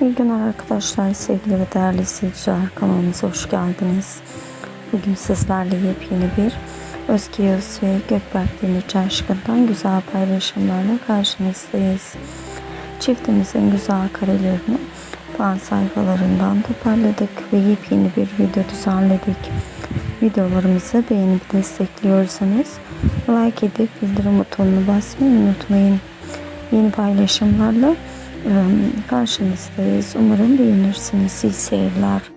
İyi günler arkadaşlar, sevgili ve değerli izleyiciler. Kanalımıza hoş geldiniz. Bugün sizlerle yepyeni bir Özge Yağız ve Gökberk Demirci aşkından güzel paylaşımlarla karşınızdayız. Çiftimizin güzel karelerini fan sayfalarından toparladık ve yepyeni bir video düzenledik. Videolarımızı beğenip destekliyorsanız like edip bildirim butonunu basmayı unutmayın. Yeni paylaşımlarla karşınızdayız. Umarım beğenirsiniz. İyi seyirler.